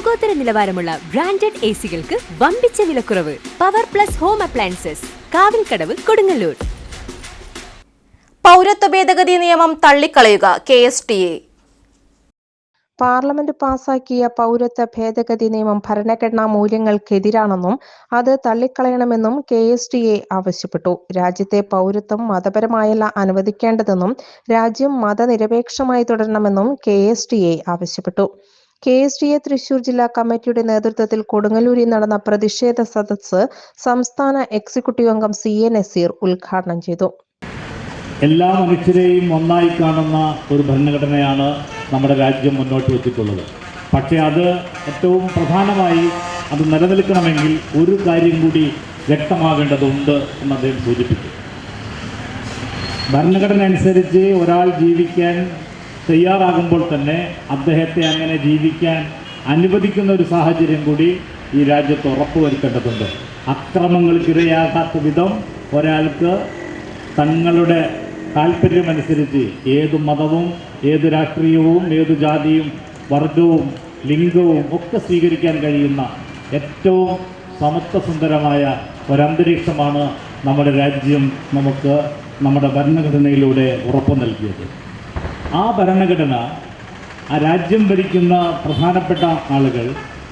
ലോകോത്തര നിലവാരമുള്ള branded A സികൾക്ക് വമ്പിച്ച വിലക്കുറവ്. Power plus home appliances Kavilkadavu Kodungallur. പൗരത്വ ഭേദഗതി നിയമം തള്ളിക്കളയുക K S T A. Parliament പാസാക്കിയ പൗരത്വ ഭേദഗതി നിയമം ഭരണഘടനാ മൂല്യങ്ങൾക്കെതിരാണെന്നും അത് തള്ളിക്കളയണമെന്നും കെ എസ് ടി എ ആവശ്യപ്പെട്ടു. രാജ്യത്തെ പൗരത്വം മതപരമായല്ല അനുവദിക്കേണ്ടതെന്നും രാജ്യം മതനിരപേക്ഷമായി തുടരണമെന്നും കെ എസ് ടി എ ആവശ്യപ്പെട്ടു. K S D A Thrissur ജില്ലാ കമ്മിറ്റിയുടെ നേതൃത്വത്തിൽ കൊടുങ്ങല്ലൂരിൽ നടന്ന പ്രതിഷേധ സദസ്സ് സംസ്ഥാന എക്സിക്യൂട്ടീവ് അംഗം സി എ നസീർ ഉദ്ഘാടനം ചെയ്തു. എല്ലാ മനുഷ്യരെയും ഒന്നായി കാണുന്ന ഒരു ഭരണഘടനയാണ് നമ്മുടെ രാജ്യം മുന്നോട്ട് വെച്ചിട്ടുള്ളത്. പക്ഷേ അത് ഏറ്റവും പ്രധാനമായി അത് നിലനിൽക്കണമെങ്കിൽ ഒരു കാര്യം കൂടി വ്യക്തമാകേണ്ടതുണ്ട് എന്ന് അദ്ദേഹം സൂചിപ്പിച്ചു. ഭരണഘടന അനുസരിച്ച് ഒരാൾ ജീവിക്കാൻ തയ്യാറാകുമ്പോൾ തന്നെ അദ്ദേഹത്തെ അങ്ങനെ ജീവിക്കാൻ അനുവദിക്കുന്ന ഒരു സാഹചര്യം കൂടി ഈ രാജ്യത്ത് ഉറപ്പുവരുത്തേണ്ടതുണ്ട്. അക്രമങ്ങൾക്കിരയാകാത്ത വിധം ഒരാൾക്ക് തങ്ങളുടെ താല്പര്യമനുസരിച്ച് ഏത് മതവും ഏത് രാഷ്ട്രീയവും ഏത് ജാതിയും വർഗവും ലിംഗവും ഒക്കെ സ്വീകരിക്കാൻ കഴിയുന്ന ഏറ്റവും സമത്വസുന്ദരമായ ഒരന്തരീക്ഷമാണ് നമ്മുടെ രാജ്യം നമുക്ക് നമ്മുടെ ഭരണഘടനയിലൂടെ ഉറപ്പു നൽകിയത്. ആ ഭരണഘടന ആ രാജ്യം ഭരിക്കുന്ന പ്രധാനപ്പെട്ട ആളുകൾ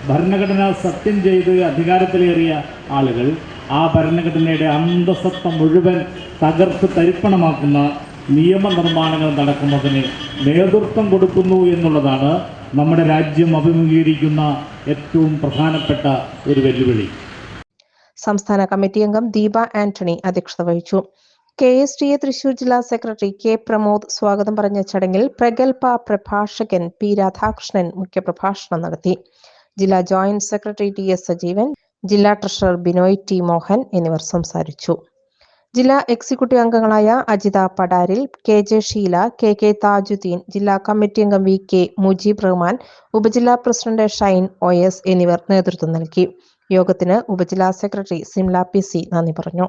ഭരണഘടന സത്യം ചെയ്ത് അധികാരത്തിലേറിയ ആളുകൾ ആ ഭരണഘടനയുടെ അന്തസത്ത മുഴുവൻ തകർത്ത് തരിപ്പണമാക്കുന്ന നിയമനിർമ്മാണങ്ങൾ നടക്കുന്നതിന് നേതൃത്വം കൊടുക്കുന്നു എന്നുള്ളതാണ് നമ്മുടെ രാജ്യം അഭിമുഖീകരിക്കുന്ന ഏറ്റവും പ്രധാനപ്പെട്ട ഒരു വെല്ലുവിളി. സംസ്ഥാന കമ്മിറ്റി അംഗം ദീപ ആന്റണി അധ്യക്ഷത വഹിച്ചു. K S T A Thrissur ജില്ലാ സെക്രട്ടറി കെ പ്രമോദ് സ്വാഗതം പറഞ്ഞ ചടങ്ങിൽ പ്രഗൽഭ പ്രഭാഷകൻ പി രാധാകൃഷ്ണൻ മുഖ്യപ്രഭാഷണം നടത്തി. ജില്ലാ joint secretary T S Sajeevan ജില്ലാ ട്രഷറർ ബിനോയ് ടി മോഹൻ എന്നിവർ സംസാരിച്ചു. ജില്ലാ എക്സിക്യൂട്ടീവ് അംഗങ്ങളായ Ajitha പടാരിൽ K J Sheela K K Thajudheen ജില്ലാ കമ്മിറ്റി അംഗം വി കെ മുജീബ് റഹ്മാൻ ഉപജില്ലാ പ്രസിഡന്റ് ഷൈൻ ഒ എസ് എന്നിവർ നേതൃത്വം നൽകി. യോഗത്തിന് ഉപജില്ലാ സെക്രട്ടറി സിംല പി സി നന്ദി പറഞ്ഞു.